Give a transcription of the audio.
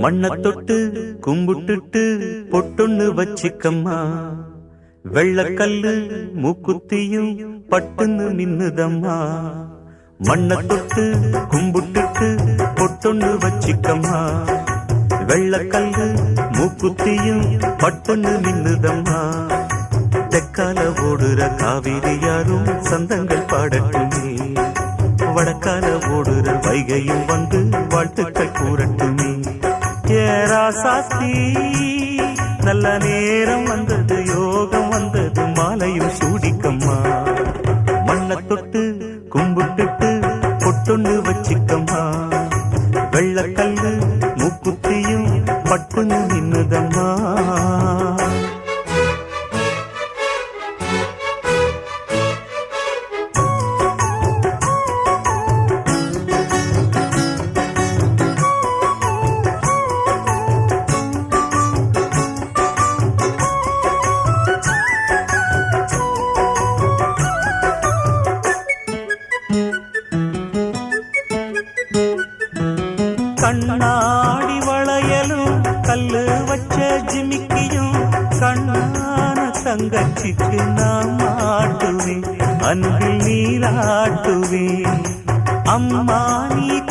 மண்ண தொட்டு கும்பிட்டுட்டு பொட்டொன்னு வச்சுக்கம்மா. வெள்ளக்கல்லு மூக்குத்தியும் பட்டுன்னு நின்னுதம்மா மண்ண தொட்டு கும்பிட்டுட்டு பொட்டொன்னு வச்சுக்கம்மா. வெள்ளக்கல்லு மூக்குத்தியும் பட்டுன்னு நின்னுதம்மா தெற்கால ஓடுற காவிரி யாரும் சந்தங்கள் பாடட்டுமே. வடக்கால ஓடுற வைகையும் வந்து வாழ்த்துக்கள் கூறட்டுமே. ஏரா சாஸ்தி நல்ல நேரம் வந்தது யோகம் வந்தது மாலையும் சூடிக்கம்மா. மண்ணை தொட்டு கும்பிட்டுட்டு பொட்டொன்னு வச்சிக்கம்மா. வெள்ளக்கல்லு மூக்குத்தியும் பட்டுன்னு நின்னுதம்மா. கண்ணாடி வளையலும் கல்லு வச்ச ஜிமிக்கியும் கண்ணான தங்கச்சிக்கு நான் மாட்டுவேன் அன்பில் நீராட்டுவேன். அம்மா நீ